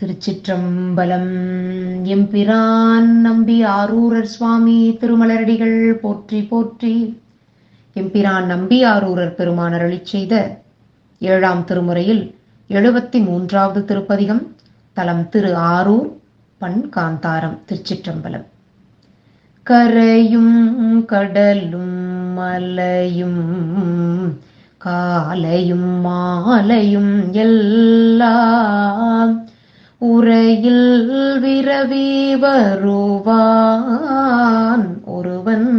திருச்சிற்றம்பலம். எம்பிரான் நம்பி ஆரூரர் சுவாமி திருமலரடிகள் போற்றி போற்றி. எம்பிரான் நம்பி ஆரூரர் பெருமான் அருளி செய்த ஏழாம் திருமுறையில் எழுபத்தி மூன்றாவது திருப்பதிகம் தலம் திரு ஆரூர் பண் காந்தாரம் திருச்சிற்றம்பலம். கரையும் கடலும் மலையும் காலையும் மாலையும் எல்லாம் உரையில் விரவி வருவான் ஒருவன்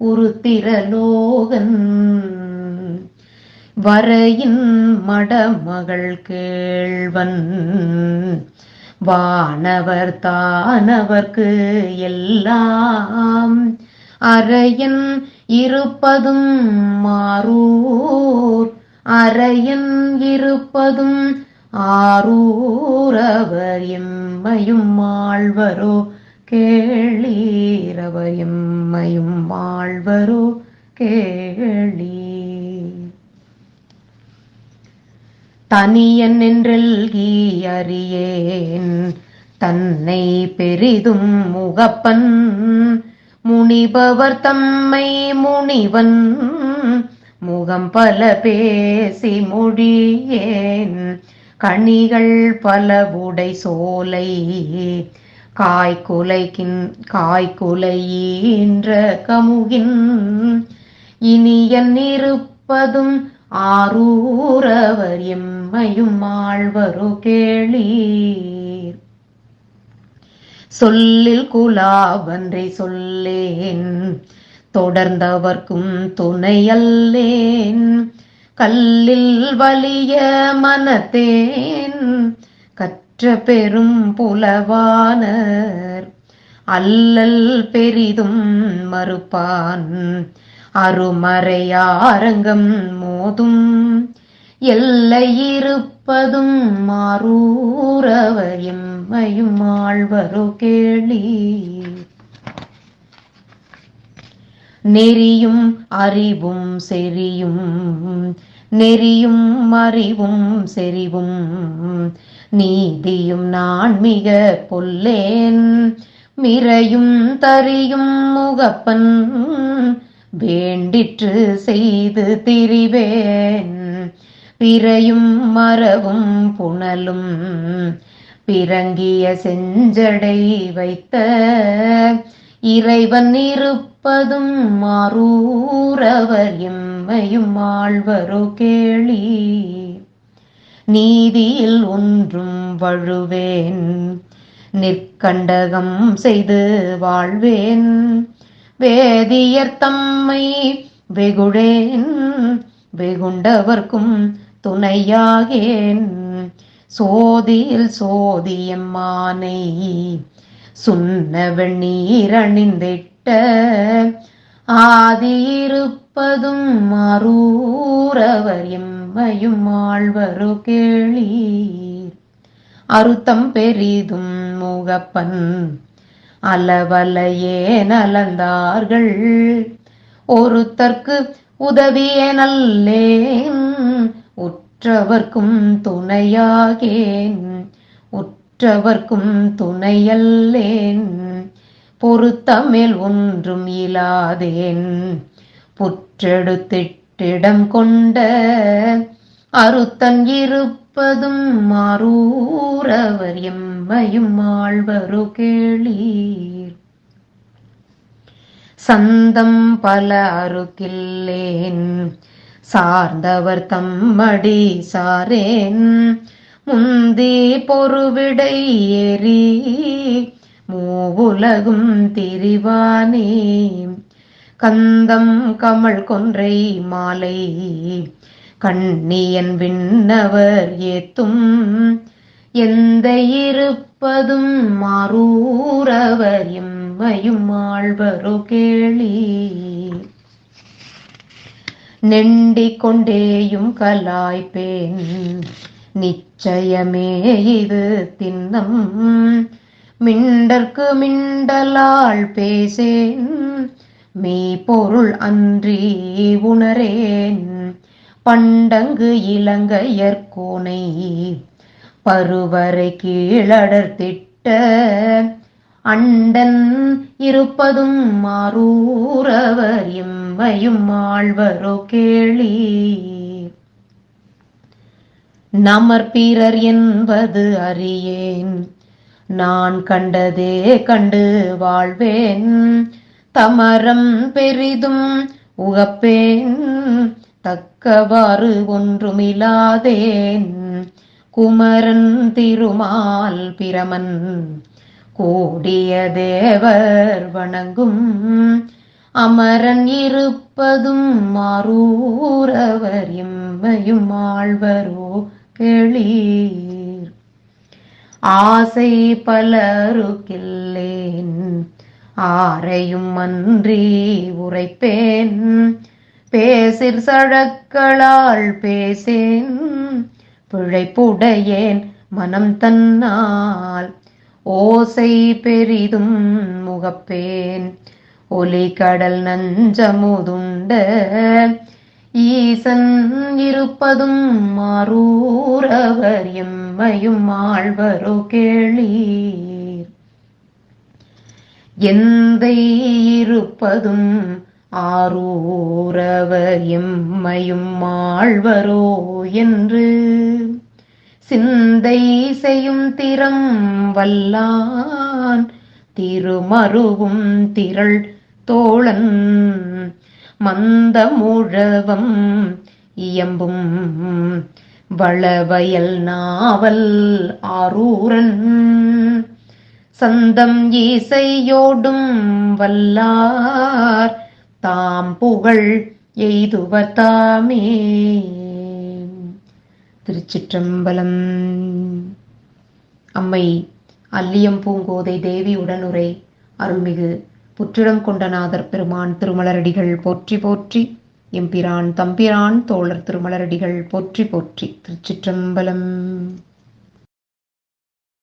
உருத்திரலோகன் வரையின் மடமகள் கேள்வன் வானவர் தானவர்க்கு எல்லாம். அறையன் இருப்பதும் மாறூர் அறையன் இருப்பதும் ஆரூரவர் எம்மையும் மாழ்வரோ கேளீரவர் எம்மையும் மாழ்வரோ கேளீர். தனியன் என்றெல்கி அறியேன் தன்னை பெரிதும் முகப்பன். முனிபவர் தம்மை முனிவன் முகம் பல பேசி மொழியேன் கனிகள் பல உடை சோலை காய்குலைக்கின் காய்குலையின்ற கமுகின். இனியன் இருப்பதும் ஆரூரவர் எம்மையும் ஆழ்வரு கேளீர். சொல்லில் குலாவன்றை சொல்லேன் தொடர்ந்தவர்க்கும் துணையல்லேன். கல்லில் வலிய மனத்தேன் கற்ற பெரும் புலவானர். அல்லல் பெரிதும் மறுப்பான் அருமறையாரங்கம் மோதும். எல்லையிருப்பதும் மாறூரவர் எம்மையும் ஆழ்வரோ கேளி. நெறியும் அறிவும் செறியும் நெறியும் அறிவும் செறிவும் நீதியும் நான் மிக பொல்லேன் மிரையும் தரியும் முகப்பன் வேண்டிற்று செய்து திரிவேன். பிறையும் மரவும் புனலும் பிறங்கிய செஞ்சடை வைத்த இறைவன் இருப்பதும் மாறூரவர் எம்மையும் ஆழ்வரோ கேளி. நீதியில் ஒன்றும் வழுவேன் நிற்கண்டகம் செய்து வாழ்வேன். வேதியர் தம்மை வெகுழேன் வெகுண்டவர்க்கும் துணையாகேன். சோதியில் சோதியம்மானை சுண்ண நீரணிந்திட்ட ஆதியிருப்பதும் மறூரவர் எம்மையும் ஆழ்வரு கேளீர். அருத்தம் பெரிதும் முகப்பன் அலவலையே நலந்தார்கள். ஒருத்தர்க்கு உதவிய நல்லேன் உற்றவர்க்கும் துணையாகேன். மற்றவர்க்கும் துணையல்லேன். பொருத்தமேல் ஒன்றும் இலாதேன். புற்றெடுத்திட்டிடம் கொண்ட அறுத்தன் இருப்பதும் மாறூரவர் எம்மையும் ஆழ்வரு கேளீர். சந்தம் பல அருக்கில்லேன் சார்ந்தவர் தம்மடி சாரேன். முந்தி பொறுவிடை ஏறி மூவுலகும் திரிவானே. கந்தம் கமல் கொன்றை மாலை கண்ணியன் விண்ணவர் ஏத்தும். எந்த இருப்பதும் மாறூரவர் எம்மையும் ஆழ்வரோ கேளி. நெண்டிக் கொண்டேயும் கலாய்ப்பேன். நிச்சயமே இது திண்ணம். மிண்டற்கு மிண்டலால் பேசேன். மெய் பொருள் அன்றி உணரேன். பண்டங்கு இலங்கையற்கோனை பருவரை கீழடர்த்திட்ட அண்டன் இருப்பதும் மாறூரவர் எம்மையும் ஆழ்வரோ கேளி நமர்பிறர் என்பது அறியேன். நான் கண்டதே கண்டு வாழ்வேன். தமரம் பெரிதும் உகப்பேன். தக்கவாறு ஒன்றுமிலாதேன். குமரன் திருமால் பிரமன். கூடிய தேவர் வணங்கும். அமரன் இருப்பதும் மாறூரவர் எம்மையும் ஆழ்வரோ கேளீர் ஆசை பலருக்கில்லேன். ஆரையும் அன்றி உரைப்பேன். பேசிற் சழக்களால் பேசேன். பிழைப்புடையேன் மனம் தன்னால். ஓசை பெரிதும் முகப்பேன். ஒலி கடல் நஞ்சமுதுண்ட. ஈசன் இருப்பதும் மாறூரவர் எம்மையும் ஆழ்வரோ கேளீர். எந்த இருப்பதும் ஆரூரவர் எம்மையும் ஆழ்வரோ என்று. சிந்தை செய்யும் திறம் வல்லான் திருமருவும் திரள் தோழன். மந்தமுழவம் இயம்பும் வளவயல் நாவல் ஆரூரன். சந்தம் இசையோடும் வல்லார் தாம் புகழ் எய்துவர் தாமே. திருச்சிற்றம்பலம். அம்மை அல்லியம் பூங்கோதை தேவி உடனுரை. அருள்மிகு புற்றிடம் கொண்டநாதர் பெருமான் திருமலரடிகள் போற்றி போற்றி. எம்பிரான் தம்பிரான் தோழர் திருமலரடிகள் போற்றி போற்றி திருச்சிற்றம்பலம்.